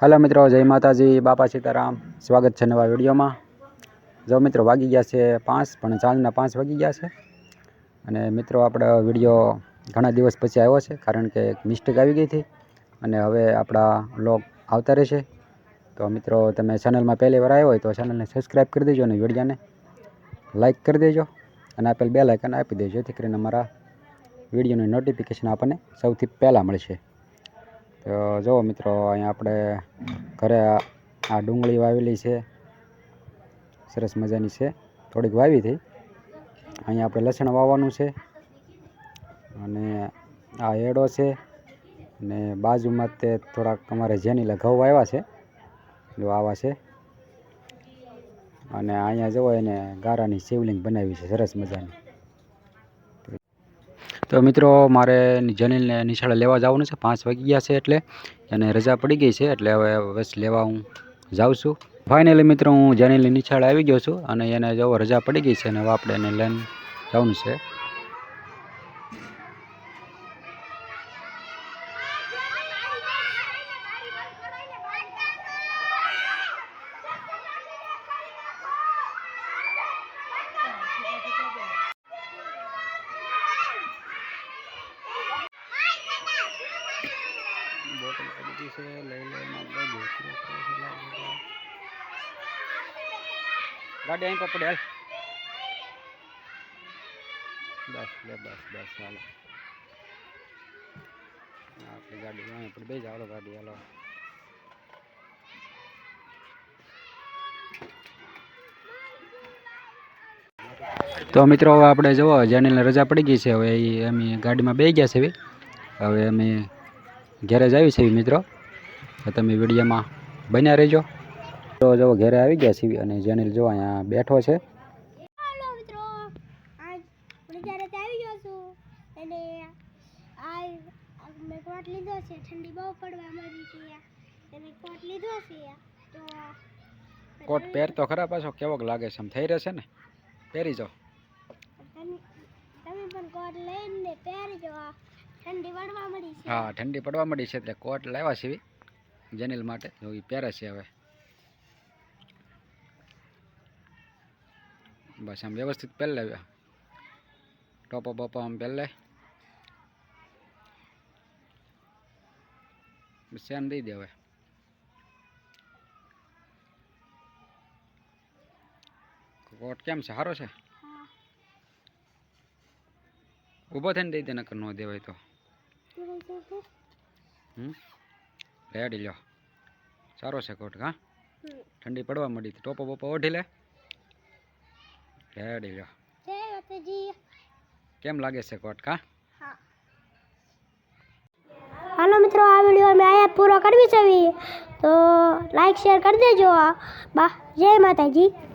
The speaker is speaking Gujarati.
હાલો મિત્રો, જય માતાજી, બાપા સીતારામ. સ્વાગત છે નવા વિડીયોમાં. જો મિત્રો વાગી ગયા છે પાંચ, પણ ચાંદના પાંચ વાગી ગયા છે. અને મિત્રો આપણો વીડિયો ઘણા દિવસ પછી આવ્યો છે, કારણ કે એક મિસ્ટેક આવી ગઈ હતી. અને હવે આપણા લોક આવતા રહેશે. તો મિત્રો, તમે ચેનલમાં પહેલી વાર આવ્યો હોય તો ચેનલને સબસ્ક્રાઈબ કરી દેજો અને વિડીયોને લાઇક કરી દેજો. અને આપેલ બે લાઇકન આપી દેજો, જેથી કરીને અમારા વિડીયોની નોટિફિકેશન આપણને સૌથી પહેલાં મળશે. તો જુઓ મિત્રો, અહીંયા આપણે ઘરે આ ડુંગળી વાવેલી છે. સરસ મજાની છે. થોડીક વાવી થઈ અહીંયા આપણે લસણ વાવવાનું છે. અને આ એડો છે. અને બાજુમાં તે થોડાક અમારે જેનીલા ઘઉં વાવ્યા છે. જો આવા છે. અને અહીંયા જુઓ એને ગારાની શિવલિંગ બનાવી છે. સરસ મજાની. તો મિત્રો, મારે જનીલને નિશાળે લેવા જવાનું છે. પાંચ વાગી ગયા છે એટલે અને રજા પડી ગઈ છે, એટલે હવે બસ લેવા હું જાઉં છું. ફાઇનલી મિત્રો, હું જનીલની નિશાળે આવી ગયો છું અને એને જો રજા પડી ગઈ છે, અને આપણે એને લઈને જવાનું છે. ગઈ છે, લઈ લઈને ગાડી અહીં પકડે, હાલ. બસ, લે, બસ બસ, હાલો. આપણી ગાડી અહીં પણ બે જાવ ગાડી, હાલો. તો મિત્રો, હવે આપણે જુઓ, જેનીલને રજા પડી ગઈ છે, હવે એ અમે ગાડીમાં બે ગયા છે હવે અમે ઘેરે જ આવી છે મિત્રો. તમે વિડીયોમાં બન્યા રહેજો. તો જો ઘેરે આવી ગયા છીએ અને જેનિલ જો અહીંયા બેઠો છે. કોટ લીધો છે ઠંડી બહુ પડવા મળી છે અને કોટ લીધો છે તો કોટ પહેર તો ખરા પાછો કેવોક લાગે છે એમ થઈ રહેશે ને? પહેરી જાઓ. તમે પણ કોટ લઈને પહેરી છે હા, ઠંડી પડવા મળી છે એટલે કોટ લાવ્યા છે જેનિલ માટે. જો એ પહેરે છે હવે. બસ આમ વ્યવસ્થિત પહેરી લાવ્યા ટોપો બોપો આમ પહેરી લે. બસ દઈ દે હવે. કોટ કેમ છે? સારો છે હા ઊભો થઈને દઈ દે, નકર ન દેવાય તો? હમ? રેડી લ્યો. સારો છે કોટ, હા? ઠંડી પડવા મળી ટોપો બોપો ઓઢી લે. રેડી લ્યો. કેમ લાગે છે કોટ કા હાલો મિત્રો, આ વીડિયો અમે આયા પૂરો કરવી છે તો લાઈક શેર કરી દેજો. બા, જય માતાજી.